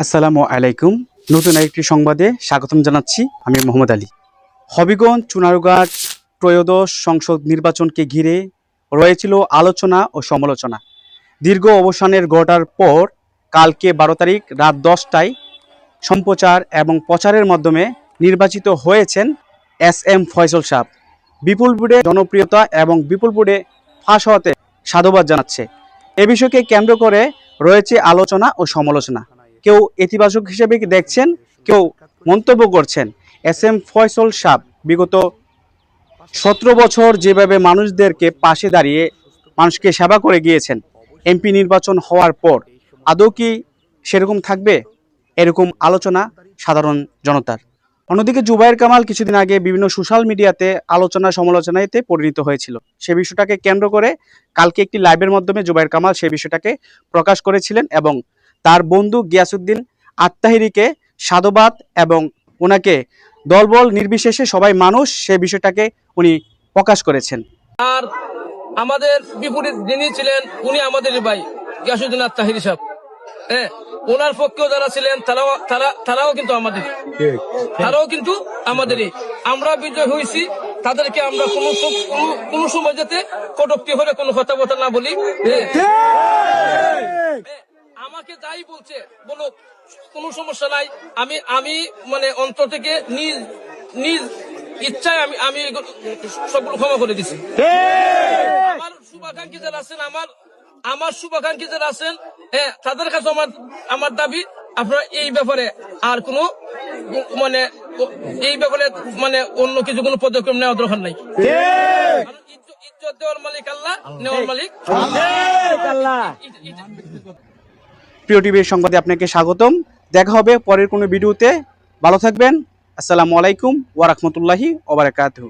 আসসালামু আলাইকুম। নতুন আরেকটি সংবাদে স্বাগতম জানাচ্ছি আমি মোহাম্মদ আলী। হবিগঞ্জ, চুনারুঘাট, ত্রয়োদশ সংসদ নির্বাচনকে ঘিরে রয়েছিল আলোচনা ও সমালোচনা। দীর্ঘ অবসানের ঘটার পর কালকে বারো তারিখ রাত দশটায় সম্প্রচার এবং প্রচারের মাধ্যমে নির্বাচিত হয়েছেন এস এম ফয়সল সাহ বিপুল বুড়ে জনপ্রিয়তা এবং বিপুল বুড়ে ফাঁস হওয়াতে সাধুবাদ জানাচ্ছে। এ বিষয়কে কেন্দ্র করে রয়েছে আলোচনা ও সমালোচনা। কেউ ইতিবাচক হিসেবে দেখছেন, কেউ মন্তব্য করছেন। এস এম ফয়সল সাহ, বিগত সতেরো বছর যেভাবে মানুষদেরকে পাশে দাঁড়িয়ে মানুষকে সেবা করে গিয়েছেন, এমপি নির্বাচন হওয়ার পর, আদৌ কি সেরকম থাকবে? এরকম আলোচনা সাধারণ জনতার। অন্যদিকে জুবাইর কামাল কিছুদিন আগে বিভিন্ন সোশ্যাল মিডিয়াতে আলোচনা সমালোচনাতে পরিণত হয়েছিল। সে বিষয়টাকে কেন্দ্র করে কালকে একটি লাইভের মাধ্যমে জুবাইর কামাল সে বিষয়টাকে প্রকাশ করেছিলেন এবং তার বন্ধু গিয়াসুদ্দিন আত্মাহিরিকে সাধুবাদ এবং ওনাকে দলবল নির্বিশেষে সবাই মানুষ সে বিষয়টাকে উনি প্রকাশ করেছেন। আর আমাদের বিপরীত যিনি ছিলেন উনি আমাদের ভাই গিয়াসুদ্দিন আত্মাহির সাহেব। হ্যাঁ ওনার পক্ষেও যারা ছিলেন তারাও তারা তারাও কিন্তু আমাদের তারাও কিন্তু আমাদেরই। আমরা বিজয় হয়েছি তাদেরকে আমরা কোনো কোনো- সময় যাতে কটুক্তি হলে কোনো কথা বথা না বলি। হ্যাঁ, আমাকে যাই বলছে বলো কোনো সমস্যা নাই। আমি আমি মানে অন্তর থেকে নিজ নিজ ইচ্ছায় আমি আমি সবগুলো ক্ষমা করে দিছি। আমার শুভাকাঙ্ক্ষী যারা আছেন আমার আমার শুভাকাঙ্ক্ষী যারা আছেন হ্যাঁ তাদের কাছে আমার আমার দাবি আপনারা এই ব্যাপারে আর কোনো মানে এই ব্যাপারে মানে অন্য কিছু কোনো পদক্ষেপ নেওয়া দরকার নাই। ইজ্জত- ইজ্জত দেওয়ার মালিক আল্লাহ নেওয়ার মালিক। ইজ- প্রিয় টিভির সংবাদে আপনাকে স্বাগতম। দেখা হবে পরের কোনো ভিডিওতে। ভালো থাকবেন। আসসালামু আলাইকুম ওয়া রাহমাতুল্লাহি ওয়া বারাকাতুহু।